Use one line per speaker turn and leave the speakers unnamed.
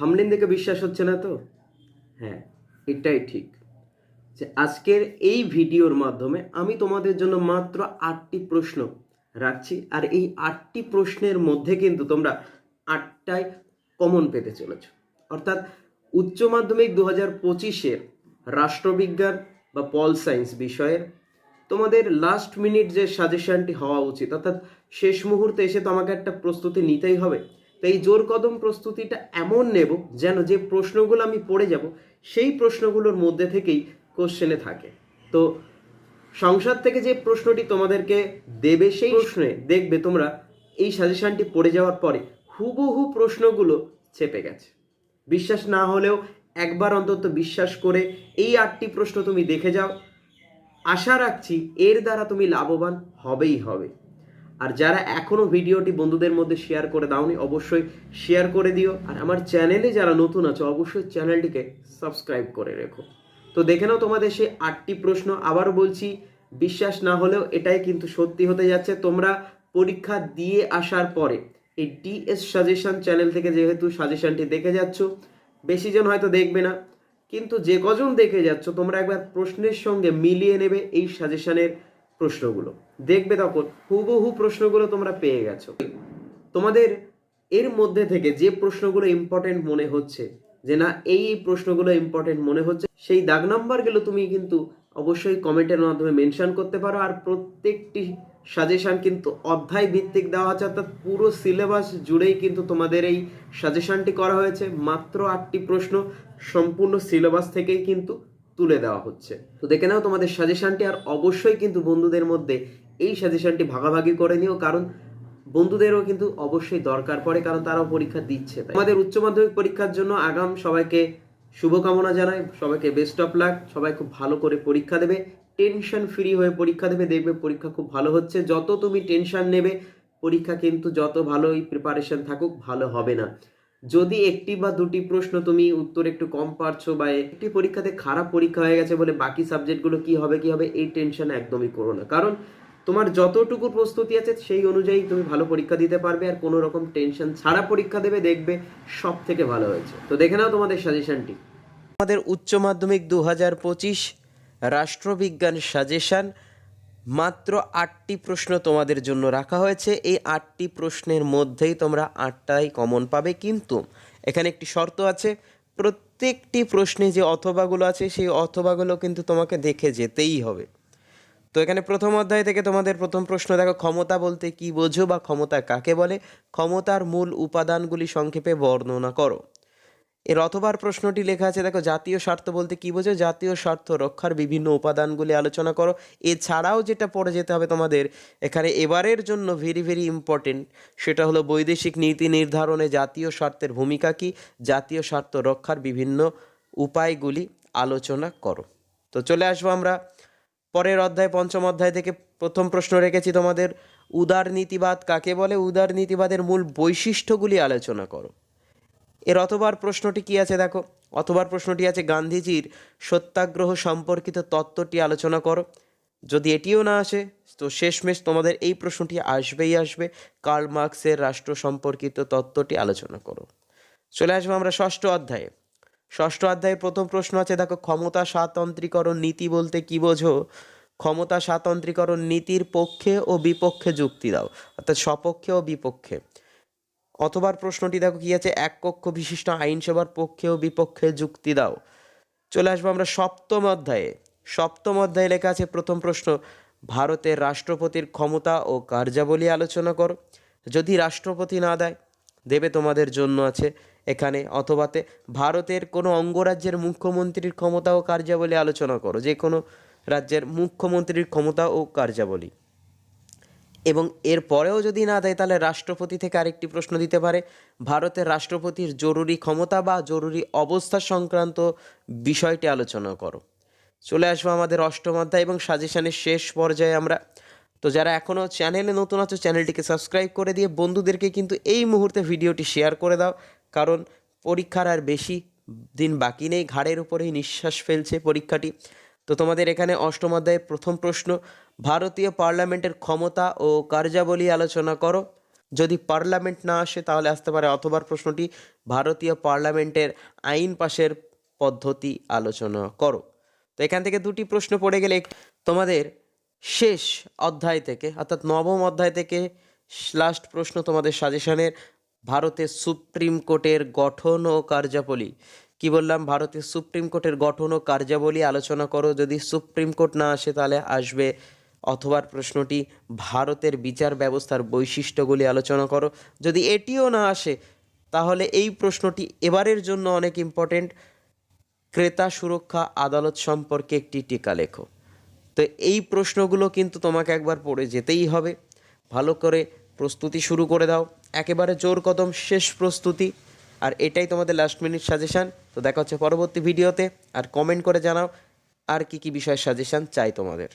Thumbnail দেখে বিশ্বাস হচ্ছে না তো? হ্যাঁ এটাই ঠিক। যে আজকের এই ভিডিওর মাধ্যমে আমি তোমাদের জন্য মাত্র আটটি প্রশ্ন রাখছি, আর এই আটটি প্রশ্নের মধ্যে কিন্তু তোমরা আটটাই কমন পেতে চলেছ। অর্থাৎ উচ্চ মাধ্যমিক দু হাজার পঁচিশের রাষ্ট্রবিজ্ঞান বা পল সায়েন্স বিষয়ের তোমাদের লাস্ট মিনিট যে সাজেশনটি হওয়া উচিত, অর্থাৎ শেষ মুহূর্তে এসে তো আমাকে একটা প্রস্তুতি নিতেই হবে তো এই জোর কদম প্রস্তুতিটা এমন নেব যেন যে প্রশ্নগুলো আমি পড়ে যাব, সেই প্রশ্নগুলোর মধ্যে থেকেই কোশ্চেনে থাকে। তো সংসার থেকে যে প্রশ্নটি তোমাদেরকে দেবে, সেই প্রশ্নে দেখবে তোমরা এই সাজেশনটি পড়ে যাওয়ার পরে হুবহু প্রশ্নগুলো চেপে গেছে। বিশ্বাস না হলেও একবার অন্তত বিশ্বাস করে এই আটটি প্রশ্ন তুমি দেখে যাও। আশা রাখছি এর দ্বারা তুমি লাভবান হবেই হবে। আর যারা এখনও ভিডিওটি বন্ধুদের মধ্যে শেয়ার করে দাওনি, অবশ্যই শেয়ার করে দিও। আর আমার চ্যানেলে যারা নতুন আছো, অবশ্যই চ্যানেলটিকে সাবস্ক্রাইব করে রেখো। তো দেখে নাও তোমাদের সেই আটটি প্রশ্ন। আবার বলছি, বিশ্বাস না হলেও এটাই কিন্তু সত্যি হতে যাচ্ছে। তোমরা পরীক্ষা দিয়ে আসার পরে এই ডিএস সাজেশন চ্যানেল থেকে যেহেতু সাজেশনটি দেখে যাচ্ছ, বেশি জন হয়তো দেখবে না। কিন্তু যে কজন দেখে যাচ্ছ, তোমরা একবার প্রশ্নের সঙ্গে মিলিয়ে নেবে এই সাজেশনের প্রশ্নগুলো। দেখবে তখন হুবহু প্রশ্নগুলো তোমরা পেয়ে গেছো। তোমাদের এর মধ্যে থেকে যে প্রশ্নগুলো ইম্পর্টেন্ট মনে হচ্ছে, যে না, এই প্রশ্নগুলো ইম্পর্টেন্ট মনে হচ্ছে, সেই দাগ নাম্বারগুলো তুমি কিন্তু অবশ্যই কমেন্টের মাধ্যমে মেনশন করতে পারো। আর প্রত্যেকটি সাজেশন কিন্তু অধ্যায় ভিত্তিক দেওয়া আছে, অর্থাৎ পুরো সিলেবাস জুড়েই কিন্তু তোমাদের এই সাজেশনটি করা হয়েছে। মাত্র আটটি প্রশ্ন, সম্পূর্ণ সিলেবাস থেকেই কিন্তু তুলে দেওয়া হচ্ছে। তো দেখে নাও তোমাদের সাজেশনটি আর অবশ্যই কিন্তু বন্ধুদের মধ্যে এই সাজেশনটি ভাগাভাগি করে নিও, কারণ বন্ধুদেরও কিন্তু অবশ্যই দরকার পড়ে, কারণ তারাও পরীক্ষা দিচ্ছে তাই। আমাদের উচ্চ মাধ্যমিক পরীক্ষার জন্য আগাম সবাইকে শুভকামনা জানাই, সবাইকে বেস্ট অফ লাক সবাই খুব ভালো করে পরীক্ষা দেবে টেনশন ফ্রি হয়ে পরীক্ষা দেবে, দেখবে পরীক্ষা খুব ভালো হচ্ছে, যত তুমি টেনশন নেবে, পরীক্ষা কিন্তু যত ভালোই প্রিপারেশন থাকুক, ভালো হবে না। যদি একটি বা দুটি প্রশ্ন তুমি উত্তর একটু কম পারছ বা একটি পরীক্ষাতে খারাপ পরীক্ষা হয়ে গেছে বলে বাকি সাবজেক্টগুলো কি হবে কি হবে, এই টেনশন একদমই করো না। কারণ তোমার যতটুকু প্রস্তুতি আছে সেই অনুযায়ী তুমি ভালো পরীক্ষা দিতে পারবে আর কোনো রকম টেনশন ছাড়া পরীক্ষা দেবে দেখবে সব থেকে ভালো হয়েছে। তো দেখে নাও তোমাদের সাজেশনটি আমাদের উচ্চ মাধ্যমিক দু হাজার পঁচিশ রাষ্ট্রবিজ্ঞান সাজেশন মাত্র আটটি প্রশ্ন তোমাদের জন্য রাখা হয়েছে। এই আটটি প্রশ্নের মধ্যেই তোমরা আটটাই কমন পাবে। কিন্তু এখানে একটি শর্ত আছে, প্রত্যেকটি প্রশ্নে যে অথবাগুলো আছে, সেই অথবাগুলো কিন্তু তোমাকে দেখে যেতেই হবে। তো এখানে প্রথম অধ্যায় থেকে তোমাদের প্রথম প্রশ্ন, দেখো ক্ষমতা বলতে কি বোঝো বা ক্ষমতা কাকে বলে? ক্ষমতার মূল উপাদানগুলি সংক্ষেপে বর্ণনা করো। এর অথবার প্রশ্নটি লেখা আছে, দেখো, জাতীয় স্বার্থ বলতে কি বোঝো জাতীয় স্বার্থ রক্ষার বিভিন্ন উপাদানগুলি আলোচনা করো। এছাড়াও যেটা পড়ে যেতে হবে তোমাদের, এখানে এবারের জন্য ভেরি ভেরি ইম্পর্টেন্ট সেটা হলো বৈদেশিক নীতি নির্ধারণে জাতীয় স্বার্থের ভূমিকা কি? জাতীয় স্বার্থ রক্ষার বিভিন্ন উপায়গুলি আলোচনা করো। তো চলে আসব আমরা পরের অধ্যায়, পঞ্চম অধ্যায় থেকে। প্রথম প্রশ্ন রেখেছি তোমাদের উদারনীতিবাদ কাকে বলে? উদারনীতিবাদের মূল বৈশিষ্ট্যগুলি আলোচনা করো। এর অথবার প্রশ্নটি কি আছে দেখো? অথবার প্রশ্নটি আছে, গান্ধীজির সত্যাগ্রহ সম্পর্কিত তত্ত্বটি আলোচনা করো। যদি এটিও না আসে, তো শেষমেশ তোমাদের এই প্রশ্নটি আসবেই আসবে। কার্ল মার্কসের রাষ্ট্র সম্পর্কিত তত্ত্বটি আলোচনা করো। চলে আসব আমরা ষষ্ঠ অধ্যায়ে। ষষ্ঠ অধ্যায়ের প্রথম প্রশ্ন আছে, দেখো, ক্ষমতা স্বাতন্ত্রীকরণ নীতি বলতে কি বোঝো? ক্ষমতা স্বাতন্ত্রীকরণ নীতির পক্ষে ও বিপক্ষে যুক্তি দাও, অর্থাৎ স্বপক্ষে ও বিপক্ষে। অথবার প্রশ্নটি দেখো কি আছে? এক কক্ষ বিশিষ্ট আইনসভার পক্ষে ও বিপক্ষে যুক্তি দাও। চলে আসব আমরা সপ্তম অধ্যায়ে। সপ্তম অধ্যায়ে লেখা আছে, প্রথম প্রশ্ন, ভারতের রাষ্ট্রপতির ক্ষমতা ও কার্যাবলী আলোচনা করো। যদি রাষ্ট্রপতি না দেয়, দেবে তোমাদের জন্য আছে এখানে অথবাতে, ভারতের কোনো অঙ্গরাজ্যের মুখ্যমন্ত্রীর ক্ষমতা ও কার্যাবলী আলোচনা করো। যে কোনো রাজ্যের মুখ্যমন্ত্রীর ক্ষমতা ও কার্যাবলী। এবং এর পরেও যদি না দেয়, তাহলে রাষ্ট্রপতি থেকে আরেকটি প্রশ্ন দিতে পারে। ভারতের রাষ্ট্রপতির জরুরি ক্ষমতা বা জরুরি অবস্থা সংক্রান্ত বিষয়টি আলোচনা করো। চলে আসব আমাদের অষ্টম অধ্যায় এবং সাজেশনের শেষ পর্যায়ে আমরা। তো যারা এখনও চ্যানেলে নতুন আছো, চ্যানেলটিকে সাবস্ক্রাইব করে দিয়ে বন্ধুদেরকে কিন্তু এই মুহূর্তে ভিডিওটি শেয়ার করে দাও। কারণ পরীক্ষার আর বেশি দিন বাকি নেই, ঘাড়ের উপরেই নিঃশ্বাস ফেলছে পরীক্ষাটি। তো তোমাদের এখানে অষ্টম অধ্যায়ের প্রথম প্রশ্ন ভারতীয় পার্লামেন্টের ক্ষমতা ও কার্যাবলী আলোচনা করো। যদি পার্লামেন্ট না আসে, তাহলে আসতে পারে অথবার প্রশ্নটি, ভারতীয় পার্লামেন্টের আইন পাশের পদ্ধতি আলোচনা করো। তো এখান থেকে দুটি প্রশ্ন পড়ে গেলে তোমাদের শেষ অধ্যায় থেকে, অর্থাৎ নবম অধ্যায় থেকে লাস্ট প্রশ্ন তোমাদের সাজেশনের ভারতের সুপ্রিম কোর্টের গঠন ও কার্যাবলী। কি বললাম? ভারতের সুপ্রিম কোর্টের গঠন ও কার্যাবলী আলোচনা করো। যদি সুপ্রিম কোর্ট না আসে, তাহলে আসবে অথবা প্রশ্নটি, ভারতের বিচার ব্যবস্থার বৈশিষ্ট্যগুলি আলোচনা করো। যদি এটিও না আসে, তাহলে এই প্রশ্নটি এবারের জন্য অনেক ইম্পর্টেন্ট ক্রেতা সুরক্ষা আদালত সম্পর্কে একটি টিকা লেখো। তো এই প্রশ্নগুলো কিন্তু তোমাকে একবার পড়ে যেতেই হবে। ভালো করে প্রস্তুতি শুরু করে দাও। একেবারে জোর কদম শেষ প্রস্তুতি। আর এটাই তোমাদের লাস্ট মিনিট সাজেশান তো দেখা হচ্ছে পরবর্তী ভিডিওতে আর কমেন্ট করে জানাও, আর কি কি বিষয়ের সাজেশান চাই তোমাদের।